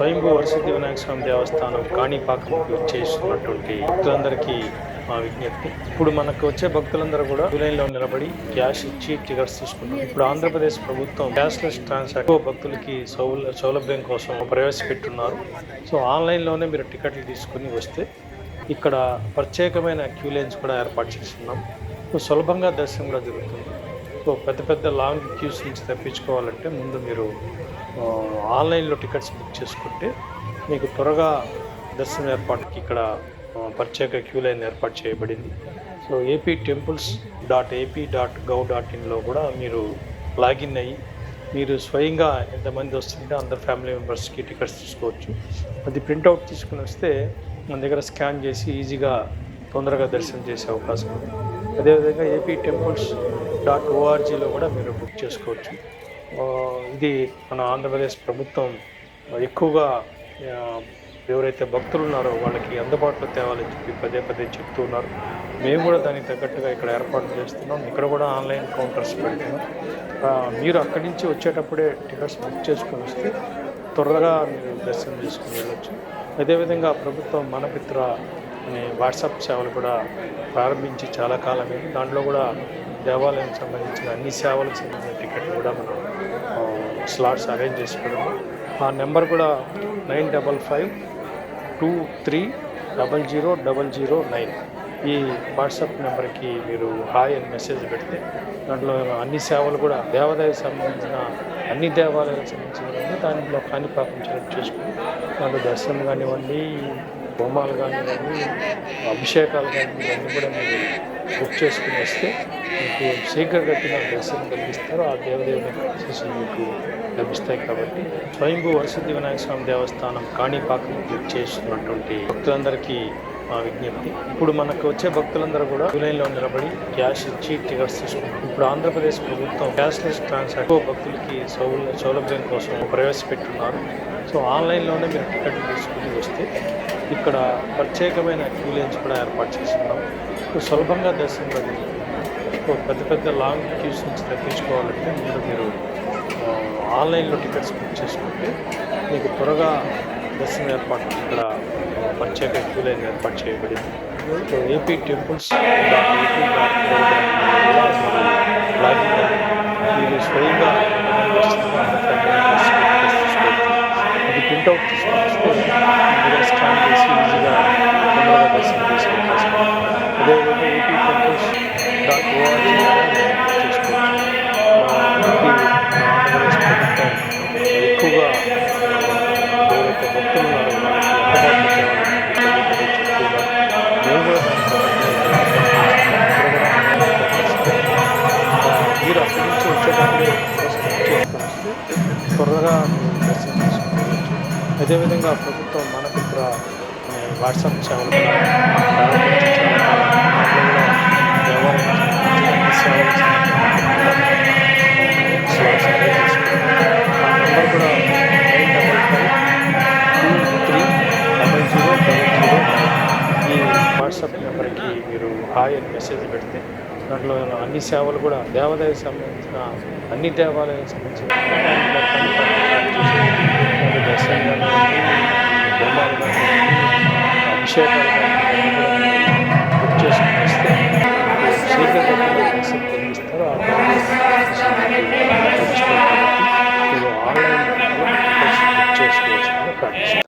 స్వయంభూ వరసిద్ధి వినాయక స్వామి దేవస్థానం కాణిపాకంకి చేస్తున్నటువంటి భక్తులందరికీ మా విజ్ఞప్తి. ఇప్పుడు మనకు వచ్చే భక్తులందరూ కూడా లైన్లో నిలబడి క్యాష్ ఇచ్చి టికెట్స్ తీసుకుంటారు. ఇప్పుడు ఆంధ్రప్రదేశ్ ప్రభుత్వం క్యాష్లెస్ ట్రాన్సాక్షన్ భక్తులకి సౌల సౌలభ్యం కోసం ప్రవేశపెట్టున్నారు. సో ఆన్లైన్లోనే మీరు టికెట్లు తీసుకుని వస్తే ఇక్కడ ప్రత్యేకమైన క్యూ లైన్స్ కూడా ఏర్పాటు చేస్తున్నాం. సులభంగా దర్శనం కూడా జరుగుతుంది. సో పెద్ద పెద్ద లాంగ్ క్యూస్ నుంచి తప్పించుకోవాలంటే ముందు మీరు ఆన్లైన్లో టికెట్స్ బుక్ చేసుకుంటే మీకు త్వరగా దర్శనం ఏర్పాటుకి ఇక్కడ ప్రత్యేక క్యూ లైన్ ఏర్పాటు చేయబడింది. So AP temples dot AP dot gov dot ఇన్లో కూడా మీరు లాగిన్ అయ్యి మీరు స్వయంగా ఎంతమంది వస్తుంటే అందరు ఫ్యామిలీ మెంబర్స్కి టికెట్స్ తీసుకోవచ్చు. అది ప్రింట్అవుట్ తీసుకుని వస్తే మన దగ్గర స్కాన్ చేసి ఈజీగా తొందరగా దర్శనం చేసే అవకాశం ఉంది. అదేవిధంగా ఏపీ టెంపుల్స్ డాట్ ఓఆర్జీలో కూడా మీరు బుక్ చేసుకోవచ్చు. ఇది మన ఆంధ్రప్రదేశ్ ప్రభుత్వం ఎక్కువగా ఎవరైతే భక్తులు ఉన్నారో వాళ్ళకి అందుబాటులో తేవాలని చెప్పి పదే పదే చెప్తూ ఉన్నారు. మేము కూడా దానికి తగ్గట్టుగా ఇక్కడ ఏర్పాటు చేస్తున్నాం. ఇక్కడ కూడా ఆన్లైన్ కౌంటర్స్ పెడుతున్నాం. మీరు అక్కడి నుంచి వచ్చేటప్పుడే టికెట్స్ బుక్ చేసుకొని వస్తే త్వరగా మీరు దర్శనం చేసుకుని వెళ్ళొచ్చు. అదేవిధంగా ప్రభుత్వం మనమిత్ర అనే వాట్సాప్ సేవలు కూడా ప్రారంభించి చాలా కాలమే. దాంట్లో కూడా దేవాలయం సంబంధించిన అన్ని సేవలకు సంబంధించిన టికెట్ కూడా మనం స్లాట్స్ అరేంజ్ చేసుకున్నాము. ఆ నెంబర్ కూడా nine double five two three double zero double zero nine. ఈ వాట్సాప్ నెంబర్కి మీరు హాయ్ అని మెసేజ్ పెడితే దాంట్లో అన్ని సేవలు కూడా దేవాలయానికి సంబంధించిన అన్ని దేవాలయాలకు సంబంధించిన దాంట్లో కాణిపాకం సెలెక్ట్ చేసుకుని దాంట్లో దర్శనం కానివ్వండి హోమాలు కానివ్వండి అభిషేకాలు కానీ ఇవన్నీ కూడా మీరు బుక్ చేసుకుని వస్తే మీకు శీఘ్రగతిన దర్శనం కలిగిస్తారు. ఆ దేవదేవుని ఆశీస్సులు మీకు లభిస్తాయి కాబట్టి స్వయంభూ వరసిద్ధి వినాయక స్వామి దేవస్థానం కాణిపాకం బుక్ చేస్తున్నటువంటి భక్తులందరికీ మా విజ్ఞప్తి. ఇప్పుడు మనకు వచ్చే భక్తులందరూ కూడా లైన్లో నిలబడి క్యాష్ ఇచ్చి టికెట్స్ తీసుకుంటారు. ఇప్పుడు ఆంధ్రప్రదేశ్ ప్రభుత్వం క్యాష్లెస్ ట్రాన్సాక్షన్ భక్తులకి సౌల సౌలభ్యం కోసం ప్రవేశపెట్టున్నారు. సో ఆన్లైన్లోనే మీరు టికెట్లు తీసుకుంటారు. ఇక్కడ ప్రత్యేకమైన క్యూ లైన్స్ కూడా ఏర్పాటు చేస్తున్నాం సులభంగా దర్శనం కూడా పెద్ద పెద్ద లాంగ్ క్యూస్ నుంచి తప్పించుకోవాలంటే ముందు మీరు ఆన్లైన్లో టికెట్స్ బుక్ చేసుకుంటే మీకు త్వరగా దర్శనం ఏర్పాటు ఇక్కడ ప్రత్యేక క్యూ లైన్ ఏర్పాటు చేయబడింది సో ఏపీ టెంపుల్స్ మీరు స్వయంగా ఇది ప్రింట్అవుట్ త్వరగా దర్శనం చేసుకోవచ్చు అదేవిధంగా ప్రభుత్వం మనమిత్ర అనే వాట్సాప్ సేవలు కూడా కూడా nine double five two three double zero double zero ఈ వాట్సాప్ నెంబర్కి మీరు హాయ్ అని మెసేజ్ పెడితే దాంట్లో అన్ని సేవలు కూడా దేవాదాయ సంబంధించిన అన్ని దేవాలయాలకు సంబంధించిన దర్శనం అభిషేకాలు బుక్ చేసుకుని వస్తే మీకు ఆన్లైన్ బుక్ చేసుకోవచ్చు